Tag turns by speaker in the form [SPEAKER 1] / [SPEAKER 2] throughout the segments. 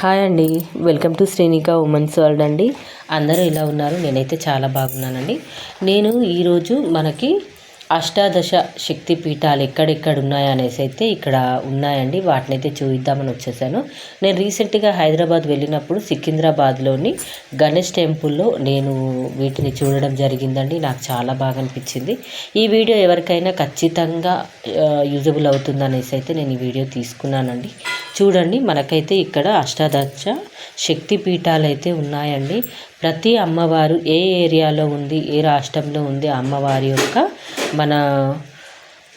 [SPEAKER 1] Hi అండి. Welcome to Srinika women's world అండి. అందరూ ఇలా ఉన్నారు. నేనైతే చాలా బాగున్నానండి. నేను ఈరోజు మనకి అష్టాదశ శక్తి పీఠాలు ఎక్కడెక్కడ ఉన్నాయనేసి అయితే ఇక్కడ ఉన్నాయండి. వాటిని అయితే చూద్దామని వచ్చేసాను. నేను రీసెంట్గా హైదరాబాద్ వెళ్ళినప్పుడు సికింద్రాబాద్లోని గణేష్ టెంపుల్లో నేను వీటిని చూడడం జరిగిందండి. నాకు చాలా బాగా అనిపించింది. ఈ వీడియో ఎవరికైనా ఖచ్చితంగా యూజబుల్ అవుతుందనేసి అయితే నేను ఈ వీడియో తీసుకున్నానండి. చూడండి మనకైతే ఇక్కడ అష్టాదశ శక్తి పీఠాలు అయితే ఉన్నాయండి. ప్రతి అమ్మవారు ఏ ఏరియాలో ఉంది ఏ రాష్ట్రంలో ఉంది అమ్మవారి యొక్క మన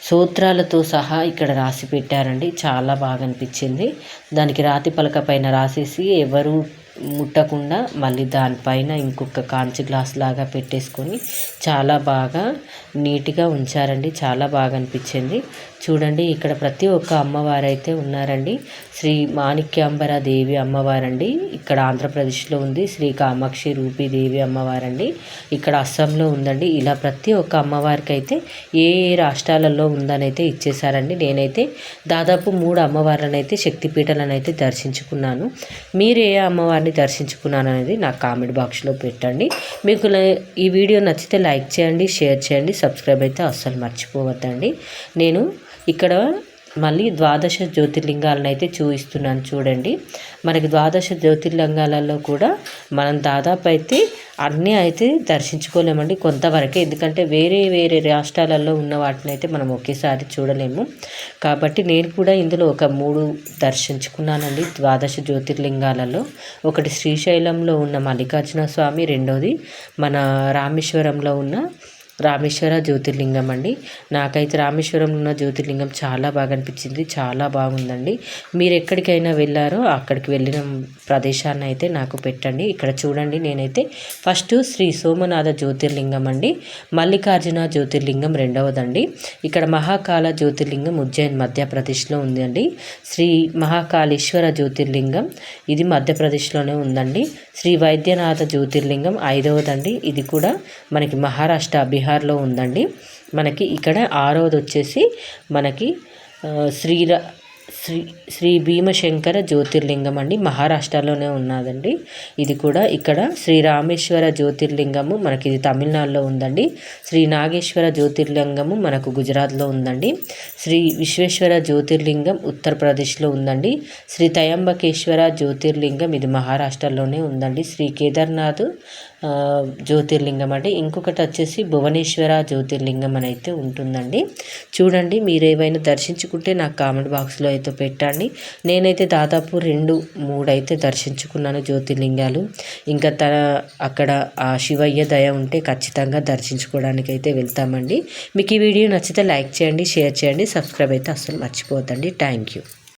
[SPEAKER 1] సూత్రాలతో సహా ఇక్కడ రాసి పెట్టారండి. చాలా బాగా అనిపించింది. దానికి రాతి పలక పైన రాసేసి ఎవరు ముట్టకుండా మళ్ళీ దానిపైన ఇంకొక కాంచి గ్లాస్ లాగా పెట్టేసుకొని చాలా బాగా నీట్గా ఉంచారండి. చాలా బాగా అనిపించింది. చూడండి ఇక్కడ ప్రతి ఒక్క అమ్మవారు అయితే ఉన్నారండి. శ్రీ మాణిక్యాంబర దేవి అమ్మవారండి. ఇక్కడ ఆంధ్రప్రదేశ్లో ఉంది. శ్రీ కామాక్షి రూపీదేవి అమ్మవారండి. ఇక్కడ అస్సాంలో ఉందండి. ఇలా ప్రతి ఒక్క అమ్మవారికి అయితే ఏ ఏ రాష్ట్రాలలో ఉందని అయితే ఇచ్చేసారండి నేనైతే దాదాపు మూడు అమ్మవార్లను అయితే శక్తిపీఠలను అయితే దర్శించుకున్నాను. మీరు ఏ అమ్మవారిని దర్శించుకున్నాను అనేది నాకు కామెంట్ బాక్స్లో పెట్టండి. మీకు ఈ వీడియో నచ్చితే లైక్ చేయండి షేర్ చేయండి సబ్స్క్రైబ్ అయితే అస్సలు మర్చిపోవద్దండి. నేను ఇక్కడ మళ్ళీ ద్వాదశ జ్యోతిర్లింగాలను అయితే చూపిస్తున్నాను చూడండి. మనకి ద్వాదశ జ్యోతిర్లింగాలలో కూడా మనం దాదాపు అయితే అన్నీ అయితే దర్శించుకోలేమండి కొంతవరకే. ఎందుకంటే వేరే వేరే రాష్ట్రాలలో ఉన్న వాటిని అయితే మనం ఒకేసారి చూడలేము. కాబట్టి నేను కూడా ఇందులో ఒక మూడు దర్శించుకున్నానండి ద్వాదశ జ్యోతిర్లింగాలలో. ఒకటి శ్రీశైలంలో ఉన్న మల్లికార్జున స్వామి రెండోది మన రామేశ్వరంలో ఉన్న రామేశ్వర జ్యోతిర్లింగం అండి. నాకైతే రామేశ్వరంలో ఉన్న జ్యోతిర్లింగం చాలా బాగా అనిపించింది. చాలా బాగుందండి. మీరు ఎక్కడికైనా వెళ్ళారో అక్కడికి వెళ్ళిన ప్రదేశాన్ని అయితే నాకు పెట్టండి. ఇక్కడ చూడండి నేనైతే ఫస్ట్ శ్రీ సోమనాథ జ్యోతిర్లింగం అండి. మల్లికార్జున జ్యోతిర్లింగం రెండవదండి. ఇక్కడ మహాకాళ జ్యోతిర్లింగం ఉజ్జయిన్ మధ్యప్రదేశ్లో ఉందండి. శ్రీ మహాకాళేశ్వర జ్యోతిర్లింగం ఇది మధ్యప్రదేశ్లోనే ఉందండి. శ్రీ వైద్యనాథ జ్యోతిర్లింగం ఐదవదండి. ఇది కూడా మనకి మహారాష్ట్ర బీహార్లో ఉందండి. మనకి ఇక్కడ ఆరవది వచ్చేసి మనకి శ్రీరా శ్రీ శ్రీ భీమశంకర జ్యోతిర్లింగం అండి. మహారాష్ట్రలోనే ఉన్నదండి. ఇది కూడా ఇక్కడ శ్రీ రామేశ్వర జ్యోతిర్లింగము మనకి ఇది తమిళనాడులో ఉందండి. శ్రీ నాగేశ్వర జ్యోతిర్లింగము మనకు గుజరాత్లో ఉందండి. శ్రీ విశ్వేశ్వర జ్యోతిర్లింగం ఉత్తరప్రదేశ్లో ఉందండి. శ్రీ తయంబకేశ్వర జ్యోతిర్లింగం ఇది మహారాష్ట్రలోనే ఉందండి. శ్రీ కేదార్నాథ్ జ్యోతిర్లింగం అండి ఇంకొకటి వచ్చేసి భువనేశ్వర జ్యోతిర్లింగం అని అయితే ఉంటుందండి. చూడండి మీరు ఏవైనా దర్శించుకుంటే నాకు కామెంట్ బాక్స్లో అయితే పెట్టండి. నేనైతే దాదాపు రెండు మూడు అయితే దర్శించుకున్నాను జ్యోతిర్లింగాలు. ఇంకా తన అక్కడ ఆ శివయ్య దయ ఉంటే ఖచ్చితంగా దర్శించుకోవడానికి అయితే వెళ్తామండి. మీకు ఈ వీడియో నచ్చితే లైక్ చేయండి షేర్ చేయండి సబ్స్క్రైబ్ అయితే అస్సలు మర్చిపోద్దండి థ్యాంక్ యూ.